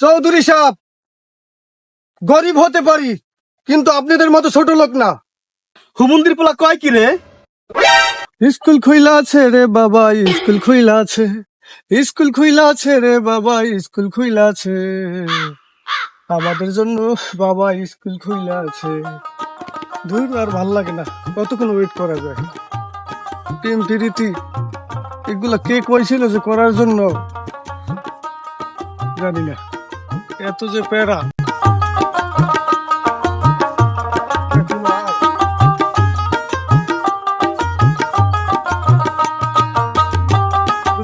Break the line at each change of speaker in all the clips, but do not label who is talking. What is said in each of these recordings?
চৌধুরী সাহেব গরিব হতে পারি কিন্তু আপনাদের মতো ছোট লোক না।
হুমন্দির পোলা কয় কি রে?
স্কুল খুইলা আছে রে বাবা স্কুল খুইলা আছে। স্কুল খুইলা আছে রে বাবা স্কুল খুইলা আছে। আমাদের জন্য বাবা স্কুল খুইলা আছে। দূর আর ভালো লাগে না কতক্ষণ ওয়েট করা যায়? প্রেম প্রীতি এগুলা কে কইছিল যে করার জন্য? জানি না। এত যে প্যারা।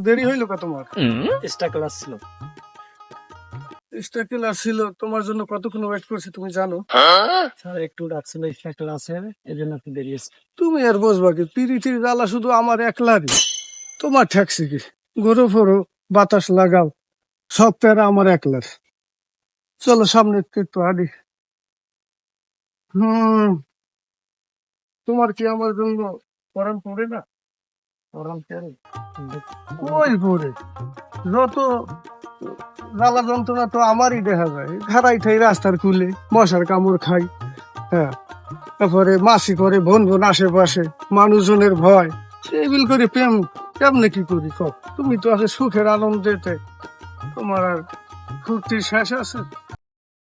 দেরি হইল কা তোমার?
এক্সট্রা ক্লাস ছিল।
এক্সট্রা ক্লাস ছিল তোমার জন্য কতক্ষণ ওয়েট করছি তুমি জানো?
স্যার একটু ডাকছিল এক্সট্রা ক্লাসে এই জন্য একটু দেরি হয়েছে।
তুমি আর বসবা কি? পিরিতির জ্বালা শুধু আমার একলারই। তোমার ঠেকছে কি? গরু ফরো বাতাস লাগাও সব প্যারা আমার একলার। চলো সামনে একটু একটু হাঁটি। হম। তোমার কি আমার জন্য পরান পড়ে না?
ওরকম করে
কই পড়ে? যত জ্বালা যন্ত্রণা তো আমারই দেখা যায়। ঘাড়াই ঠাই রাস্তার কুলে মশার কামড় খাই। হ্যাঁ তারপরে মাসি করে, বোন বোন আশেপাশে, মানুষজনের ভয়। সেবিল করে প্রেম, কেমনে কি করি তুমি তো আছে সুখের আনন্দেতে তোমার আর ফুর্তির শেষ আছে?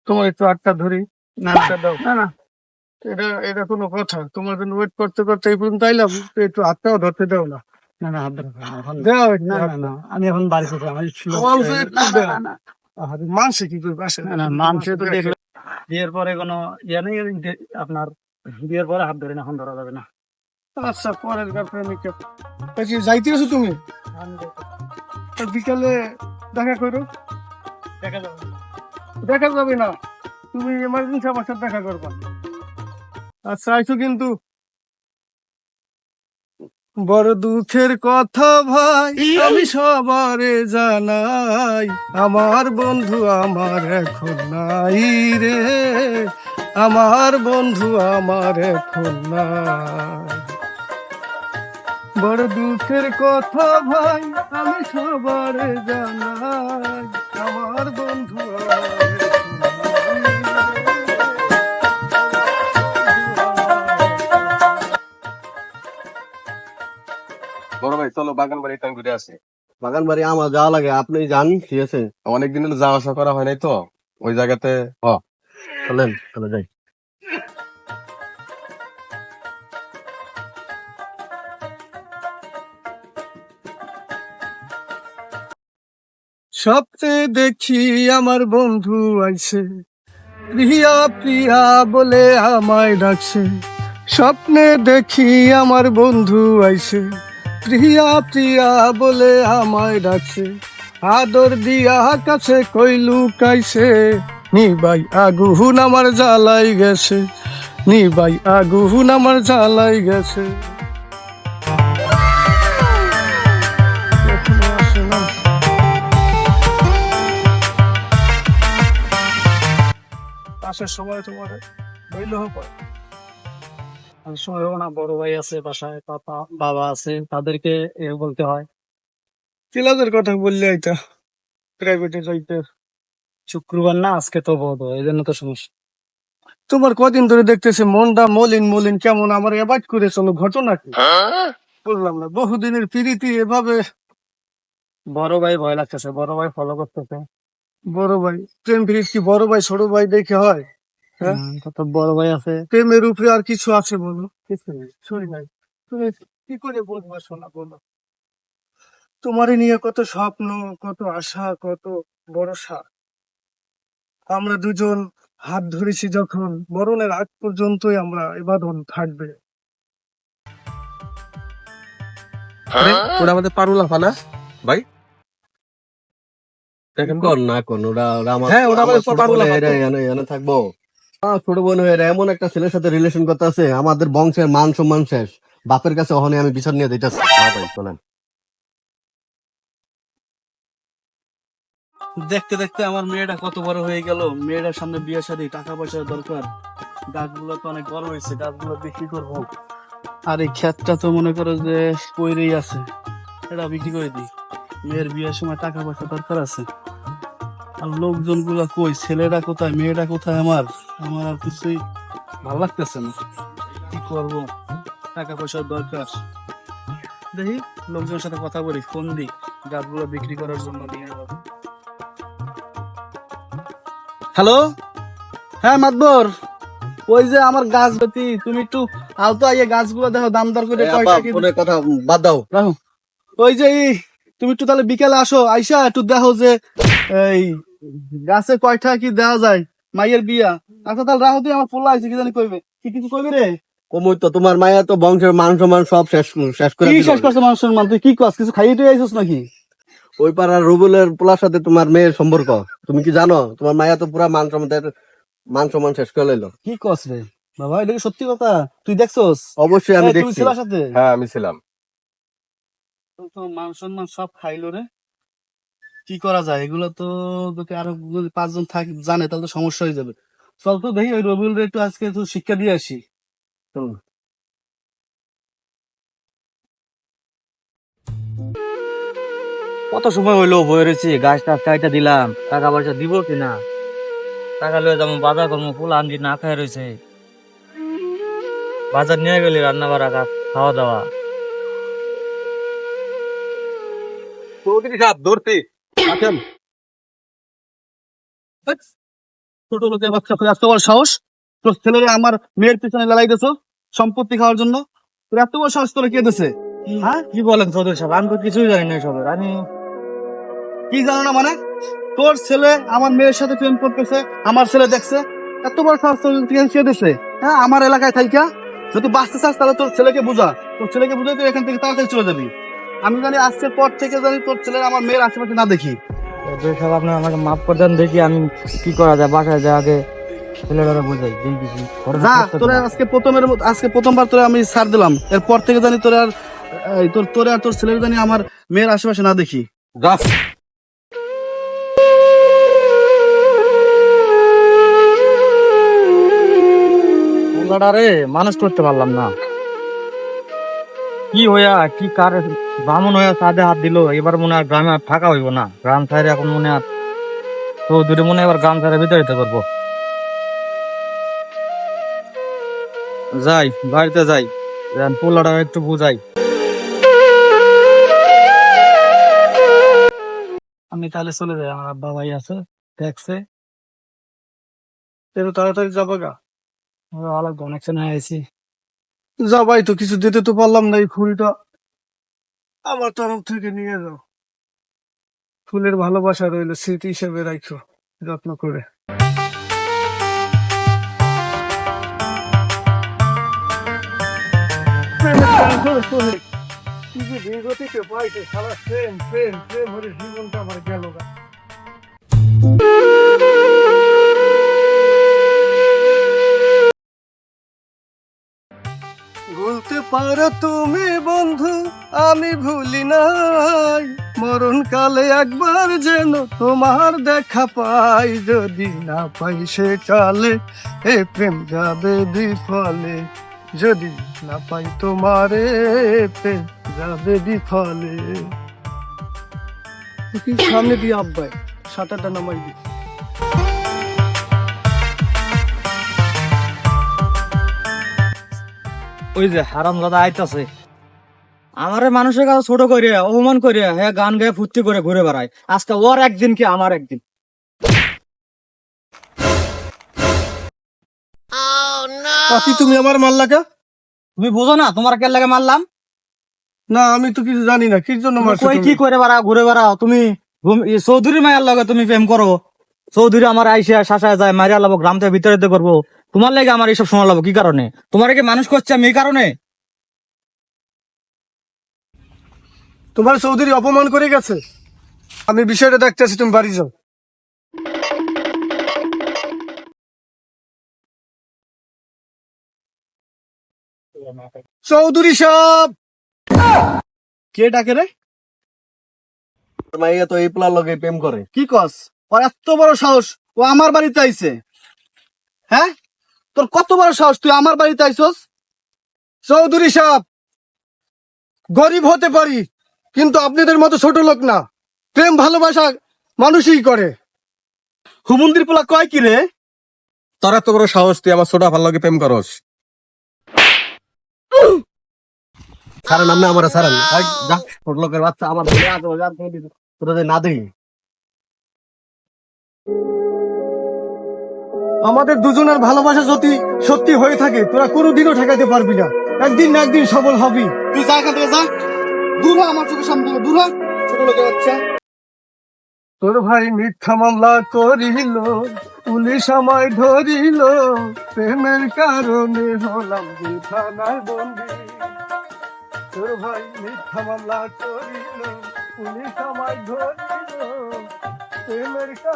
তোমার একটু আটটা ধরি।
না
আটটা দাও। না না। এটা এটা কোনো কথা। তোমার জন্য ওয়েট করতে করতে এই পর্যন্ত আইলাম। একটু হাতটাও ধরতে দাও না।
না না হাত ধরো
দাও
না না না আমি এখন বাড়ি থেকে আমার ছিল
অল্প একটু দাও। মানসে কি করবে? আসে
না না মানুষে তো দেখলে। বিয়ের পরে কোনো ইয়ে নেই আপনার বিয়ের পরে হাত ধরে না, এখন ধরা যাবে না।
আচ্ছা পরের প্রেমিকা যাইতে আছো তুমি? বিকালে দেখা করো।
দেখা যাবে।
দেখা যাবে না। তুমি এমার্জেন্সি আমার সাথে দেখা করবা। আচ্ছা আইছো কিন্তু বড় দুঃখের কথা ভাই, আমি সবারে জানাই, আমার বন্ধু আমার এখন নাই রে। আমার বন্ধু আমার এখন নাই। বড় দুঃখের কথা ভাই, আমি সবারে জানাই। আমার বন্ধু।
বড় ভাই চলো বাগান বাড়ি টান ঘুরে আসি।
বাগান বাড়ি আমার যাওয়া লাগে আপনি যান ঠিক আছে?
অনেকদিন হলো যাওয়া আসা করা হয় নাই তো ওই জায়গাতে হ।
চলেন চলে যাই।
স্বপ্নে দেখি আমার বন্ধু আইছে। প্রিয়া প্রিয়া বলে আমায় ডাকছে। স্বপ্নে দেখি আমার বন্ধু আইছে। প্রিয়া প্রিয়া বলে আমায় ডাকছে। আদর দিয়া কাছে কইলু কাইছে নিবাই আগুন আমার জ্বালাই গেছে। নিবাই আগুন আমার জ্বালাই গেছে। আসার সময় তোমার বইল হবে
সময় না বড় ভাই আছে বাসায় পাপা বাবা আছে তাদেরকে এ বলতে হয়।
কথা বললে এটা প্রাইভেটে যাইতে।
শুক্রবার না আজকে তো বোধ এই জন্য তো সমস্যা।
তোমার কদিন ধরে দেখতেছে মনটা মলিন মলিন কেমন আমার এবাজ করে চলো ঘটনা কি? বললাম না বহুদিনের প্রীতি এভাবে।
বড় ভাই ভয় লাগতেছে বড় ভাই ফলো করতেছে।
বড় ভাই প্রেম প্রীতি কি? বড় ভাই ছোট ভাই দেখে হয় হ্যাঁ?
কত বড় ভাই আছে।
প্রেমের উপরে আর কিছু আছে বলো? কিছু নেই শুনি ভাই। তুমি কি করে বলব শোনা বলো। তোমারে নিয়ে কত স্বপ্ন কত আশা কত ভরসা। আমরা দুজন হাত ধরেছি যখন মরণের আগ পর্যন্তই আমরা এ বাঁধন থাকবে।
আরে, ওটা আমাদের পারুলা ফানা ভাই? দেখেন
না কোন ওরা ওরা আমার
হ্যাঁ, ওরা আমাদের
আমার ছোট
পাগলা
বোন
পাগলা।
এরা এখানে এখানে থাকব। ছোট বোন হয়ে এমন একটা ছেলের সাথে রিলেশন করতে আছে আমাদের বংশের মান সম্মান শেষ। বাপের কাছে ওখানে আমি বিচার নিয়ে দিতেছি। হ্যাঁ চলেন।
দেখতে দেখতে আমার মেয়েটা কত বড় হয়ে গেল। মেয়েটার সামনে বিয়ে শাদী টাকা পয়সার দরকার। গাছগুলো তো অনেক বড় হয়েছে গাছগুলো বিক্রি করব। আর এই ক্ষেতটা তো মনে করো যে কইরেই আছে এটা বিক্রি করে দিই। মেয়ের বিয়ের সময় টাকা পয়সা দরকার আছে। আর লোকজনগুলা কই? ছেলেরা কোথায়? মেয়েরা কোথায়? আমার আমার আর কিছুই ভালো লাগতেছে না। কি করব? টাকা পয়সার দরকার। দেখি লোকজনের সাথে কথা বলি ফোন দিই গাছগুলো বিক্রি করার জন্য নিয়ে যাব। হ্যালো? হ্যাঁ মাতবর। ওই যে আমার গাছ বেতি তুমি একটু আলতো আইয়ে গাছগুলো দেখো দাম দর করে কয় টাকা
কথা বাদ দাও।
ওই যে তুমি একটু তাহলে বিকেলে আসো আইসা একটু দেখো যে এই গাছে কয়টা কি দেওয়া যায় মাইয়ের বিয়া। আচ্ছা তাহলে রাহো তুই আমার পোলা আছে কি জানি কইবে। কি কিছু কইবে রে?
কমই তো তোমার মায়া তো বংশের মান সম্মান সব শেষ শেষ করে
কি শেষ করছে মান তুই কি কস কিছু খাইয়ে তুই আইছিস নাকি?
ওই পাড়ার রুবেলের পোলার সাথে তোমার মেয়ের সম্পর্ক তুমি কি জানো? তোমার মায়া তো পুরা মান সম্মান মান সম্মান শেষ করে লাইলো।
কি কস রে? বাবা এটা কি সত্যি কথা? তুই দেখছস?
অবশ্যই আমি দেখছি।
সাথে?
হ্যাঁ আমি ছিলাম।
মান সম্মান সব খাইলো রে। কি করা যায়? এগুলো তো তোকে আরও যদি পাঁচজন জানে, তাহলে তো সমস্যা হয়ে যাবে। চল তো দেখি, ওই একটু আজকে শিক্ষা দিয়ে আসি।
কত সময় হইল বয়ে রয়েছি? গাছ টাছ কাইটা দিলাম। টাকা পয়সা দিব কিনা? টাকা লয়ে যাব বাজার করব, ফুল আনজি না খাই রয়েছে। বাজার নিয়ে গেলি রান্না বাড়া খাওয়া দাওয়া
চৌধুরী সাহেব ধরতে
আছেন ছোট লোকের বাচ্চা তোর এত বড় সাহস? তোর ছেলেরে আমার মেয়ের পিছনে লড়াই দিছো সম্পত্তি খাওয়ার জন্য? তোর এত বড় সাহস তোরা কে দিছে?
হ্যাঁ? কি বলেন চৌধুরী সাহেব? আমি তো কিছুই জানি না সবের আমি
কি জানো না মানে? তোর ছেলে আমার মেয়ের সাথে প্রেম করতেছে আমার ছেলে দেখছে এত বড় সাহস তোর কে দিছে? হ্যাঁ আমার এলাকায় থাইকা। যদি বাঁচতে চাস তাহলে তোর ছেলেকে বুঝা। তোর ছেলেকে বুঝে তুই এখান থেকে তাড়াতাড়ি চলে যাবি। আমি জানি আজকের পর থেকে জানি তোর ছেলের আমার মেয়ের আশেপাশে না দেখি।
আমাকে মাফ করে দেন দেখি আমি কি করা যায় বাসায় যা আগে ছেলেরা বুঝাই দিন
যা
থাকতে
আজকে প্রথমের আজকে প্রথমবার তোরে আমি ছাড় দিলাম। এরপর থেকে জানি তোরে আর তোর তোরে আর তোর ছেলের জানি আমার মেয়ের আশেপাশে না দেখি।
মানুষ করতে পারলাম না। কি হইয়া, কি কার, বামন হইয়া সাদে হাত দিল, এবার মনে হয় গ্রামে আর থাকা হইব না। গ্রাম ছাড়ে এখন মনে হয় তো দূরে মনে এবার গ্রাম ছাড়ে বিতাড়িত করব যাই, বাড়িতে যাই। পোলাটা একটু বুঝাই।
আমি তাহলে চলে যাই, আমার আব্বা ভাই আছে, দেখছে। তাড়াতাড়ি যাব গা? অনেক কানেকশন হয়ে আছি যা ভাই তো কিছু দিতে তো পারলাম না এই ফুলটা আমার তরফ থেকে নিয়ে যাও। ফুলের ভালোবাসা রইল স্মৃতি হিসেবে রাখো যত্ন করে জীবনটা আমার গেল গা। ভুলতে পারো তুমি বন্ধু, আমি ভুলি নাই। মরণ কালে একবার যেন তোমার দেখা পাই, যদি না পাই সে কালে এ প্রেম যাবে বিফলে। যদি না পাই তোমারে প্রেম যাবে বিফলে। সামনে দিয়ে আব্বাই, সাঁতারটা নামাই দি
ওই যে হারাম দাদা আইতাছে। আমারে মানুষের কাছে ছোট করিয়া অপমান করিয়া হ্যাঁ গান গায়ে ফুর্তি করে ঘুরে বেড়ায়। আজকে ওর একদিন কি আমার একদিন?
তুমি আমার মাল্লাকা
তুমি বুঝো না তোমার কে লাগে মারলাম?
না আমি তো কিছু জানি না কি জন্য মারছো
কই কি করে বেড়াও ঘুরে বেড়াও তুমি চৌধুরী মায়ের লগে তুমি প্রেম করো। চৌধুরী আমার আইসা শাসায় যায় মারিয়া লাবো গ্রাম থেকে ভিতরে করব। তোমার লাগে আমার এইসব শোনা লাবো কি কারণে? তোমার কি মানুষ করছে আমি এই কারণে?
তোমার চৌধুরী অপমান করে গেছে। আমি বিষয়টা দেখতেছি তুমি বাড়ি যাও। চৌধুরী সাহেব!
কে ডাকে রে?
মাইয়া তো এই পোলার লগে প্রেম করে।
কি কস? ওর এত বড় সাহস ও আমার বাড়িতে আইছে। হ্যাঁ? তোর কত বড় সাহস? তুই আমার বাড়িতে আইছস
চৌধুরী সাহেব, গরিব হতে পারি, কিন্তু আপনাদের মতো ছোট লোক না। প্রেম, ভালোবাসা মানুষই করে।
হুমন্দির পোলা কয় কি রে?
তোরা তো বড় সাহস, তুই আমার ছোট ভালো লাগে প্রেম করস।
সারান আমি আমার সারান ছোট লোকের বাচ্চা আমার না দেখি
আমাদের দুজনের ভালোবাসা যদি সত্যি হয়ে থাকে তোরা কোনোদিনও ঠেকাতে পারবি না। একদিন না একদিন সফল হবি।
তুই যা এখান থেকে যা। দূর আমার চোখের সামনে থেকে, দূর ছোট লোকের বাচ্চা।
তোর ভাই মিথ্যা মামলা করিল পুলিশ আমায় ধরিল প্রেমের কারণে হলাম থানায় বন্দি। তোর ভাই মিথ্যা মামলা করিল পুলিশ আমায় ধরিল প্রেমের কারণে